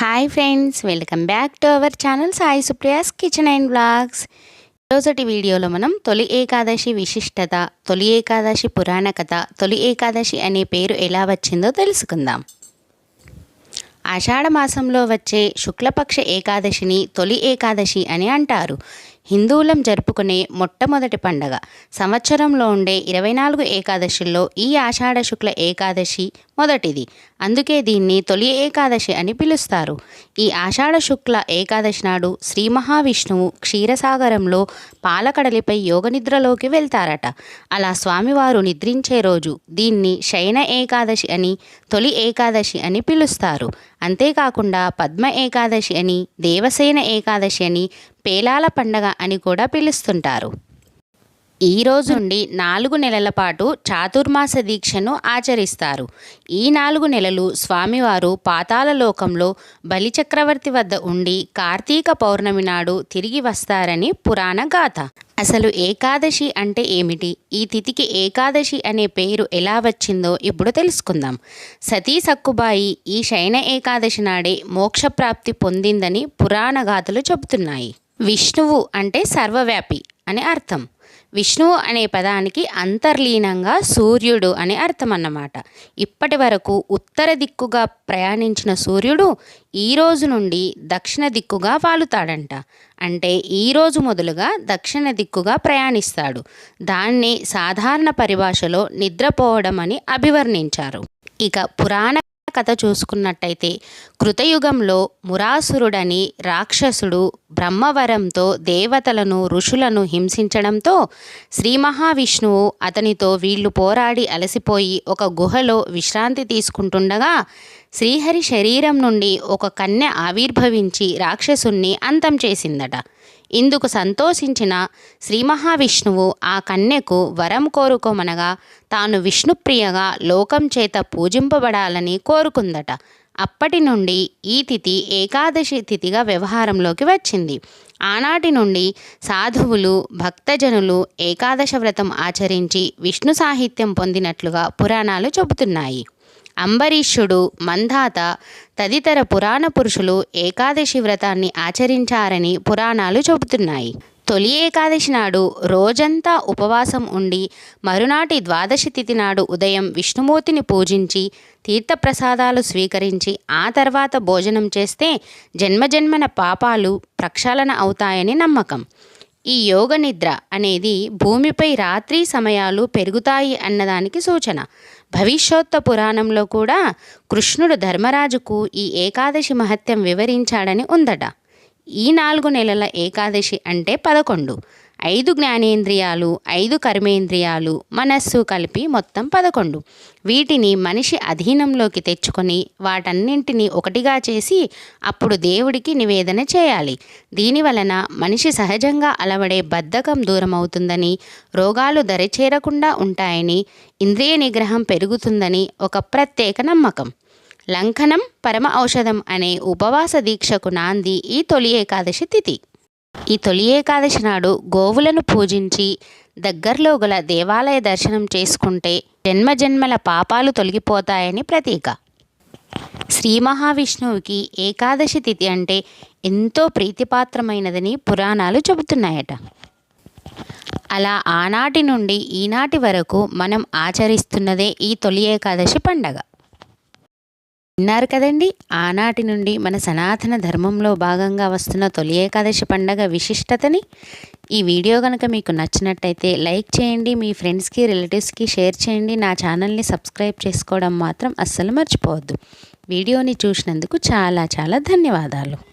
Hi friends welcome back to our channel Sai Supriya's kitchen and blogs రోజటి వీడియోలో మనం తొలి ఏకాదశి విశిష్టత తొలి ఏకాదశి పురాణ కథ తొలి ఏకాదశి అనే పేరు ఎలా వచ్చిందో తెలుసుకుందాం. ఆషాఢ మాసంలో వచ్చే శుక్లపక్ష ఏకాదశిని తొలి ఏకాదశి అని అంటారు. హిందువులం జరుపుకునే మొట్టమొదటి పండగ. సంవత్సరంలో ఉండే ఇరవై నాలుగు ఏకాదశుల్లో ఈ ఆషాఢ శుక్ల ఏకాదశి మొదటిది. అందుకే దీన్ని తొలి ఏకాదశి అని పిలుస్తారు. ఈ ఆషాఢ శుక్ల ఏకాదశి నాడు శ్రీ మహావిష్ణువు క్షీరసాగరంలో పాలకడలిపై యోగనిద్రలోకి వెళ్తారట. అలా స్వామివారు నిద్రించే రోజు దీన్ని శయన ఏకాదశి అని తొలి ఏకాదశి అని పిలుస్తారు. అంతేకాకుండా పద్మ ఏకాదశి అని దేవసేన ఏకాదశి అని పేలాల పండగ అని కూడా పిలుస్తుంటారు. ఈ రోజు నుండి నాలుగు నెలల పాటు చాతుర్మాస దీక్షను ఆచరిస్తారు. ఈ నాలుగు నెలలు స్వామివారు పాతాళలోకంలో బలిచక్రవర్తి వద్ద ఉండి కార్తీక పౌర్ణమి నాడు తిరిగి వస్తారని పురాణ గాథ. అసలు ఏకాదశి అంటే ఏమిటి? ఈ తిథికి ఏకాదశి అనే పేరు ఎలా వచ్చిందో ఇప్పుడు తెలుసుకుందాం. సతీ సక్కుబాయి ఈ శయన ఏకాదశి నాడే మోక్షప్రాప్తి పొందిందని పురాణ గాథలు చెబుతున్నాయి. విష్ణువు అంటే సర్వవ్యాపి అని అర్థం. విష్ణువు అనే పదానికి అంతర్లీనంగా సూర్యుడు అని అర్థం అన్నమాట ఇప్పటి వరకు ఉత్తర దిక్కుగా ప్రయాణించిన సూర్యుడు ఈ రోజు నుండి దక్షిణ దిక్కుగా వాలుతాడంట. అంటే ఈ రోజు మొదలుగా దక్షిణ దిక్కుగా ప్రయాణిస్తాడు. దాన్ని సాధారణ పరిభాషలో నిద్రపోవడం అని అభివర్ణించారు. ఇక పురాణ కథ చూసుకున్నట్టయితే కృతయుగంలో మురాసురుడని రాక్షసుడు బ్రహ్మవరంతో దేవతలను ఋషులను హింసించడంతో శ్రీ మహావిష్ణువు అతనితో వీళ్ళు పోరాడి అలసిపోయి ఒక గుహలో విశ్రాంతి తీసుకుంటుండగా శ్రీహరి శరీరం నుండి ఒక కన్య ఆవిర్భవించి రాక్షసుణ్ణి అంతం చేసిందట. ఇందుకు సంతోషించిన శ్రీ మహావిష్ణువు ఆ కన్యకు వరం కోరుకోమనగా తాను విష్ణుప్రియగా లోకం చేత పూజింపబడాలని కోరుకుందట. అప్పటి నుండి ఈ తిథి ఏకాదశి తిథిగా వ్యవహారంలోకి వచ్చింది. ఆనాటి నుండి సాధువులు భక్తజనులు ఏకాదశ వ్రతం ఆచరించి విష్ణు సాహిత్యం పొందినట్లుగా పురాణాలు చెబుతున్నాయి. అంబరీషుడు మంధాత తదితర పురాణ పురుషులు ఏకాదశి వ్రతాన్ని ఆచరించారని పురాణాలు చెబుతున్నాయి. తొలి ఏకాదశి నాడు రోజంతా ఉపవాసం ఉండి మరునాటి ద్వాదశి తిథి నాడు ఉదయం విష్ణుమూర్తిని పూజించి తీర్థప్రసాదాలు స్వీకరించి ఆ తర్వాత భోజనం చేస్తే జన్మజన్మన పాపాలు ప్రక్షాళన అవుతాయని నమ్మకం. ఈ యోగ నిద్ర అనేది భూమిపై రాత్రి సమయాలు పెరుగుతాయి అన్నదానికి సూచన. భవిష్యోత్త పురాణంలో కూడా కృష్ణుడు ధర్మరాజుకు ఈ ఏకాదశి మహత్యం వివరించాడని ఉందట. ఈ నాలుగు నెలల ఏకాదశి అంటే పదకొండు. ఐదు జ్ఞానేంద్రియాలు ఐదు కర్మేంద్రియాలు మనస్సు కలిపి మొత్తం పదకొండు. వీటిని మనిషి అధీనంలోకి తెచ్చుకొని వాటన్నింటినీ ఒకటిగా చేసి అప్పుడు దేవుడికి నివేదన చేయాలి. దీని వలన మనిషి సహజంగా అలవడే బద్ధకం దూరమవుతుందని రోగాలు దరిచేరకుండా ఉంటాయని ఇంద్రియ నిగ్రహం పెరుగుతుందని ఒక ప్రత్యేక నమ్మకం. లంఘనం పరమ ఔషధం అనే ఉపవాస దీక్షకు నాంది ఈ తొలి ఏకాదశి తిథి. ఈ తొలి ఏకాదశి నాడు గోవులను పూజించి దగ్గరలో గల దేవాలయ దర్శనం చేసుకుంటే జన్మజన్మల పాపాలు తొలగిపోతాయని ప్రతీక. శ్రీ మహావిష్ణువుకి ఏకాదశి తిథి అంటే ఎంతో ప్రీతిపాత్రమైనదని పురాణాలు చెబుతున్నాయట. అలా ఆనాటి నుండి ఈనాటి వరకు మనం ఆచరిస్తున్నదే ఈ తొలి ఏకాదశి పండగ. విన్నారు కదండి. ఆనాటి నుండి మన సనాతన ధర్మంలో భాగంగా వస్తున్న తొలి ఏకాదశి పండగ విశిష్టతని. ఈ వీడియో కనుక మీకు నచ్చినట్టయితే లైక్ చేయండి మీ ఫ్రెండ్స్కి రిలేటివ్స్కి షేర్ చేయండి. నా ఛానల్ని సబ్స్క్రైబ్ చేసుకోవడం మాత్రం అస్సలు మర్చిపోవద్దు. వీడియోని చూసినందుకు చాలా చాలా ధన్యవాదాలు.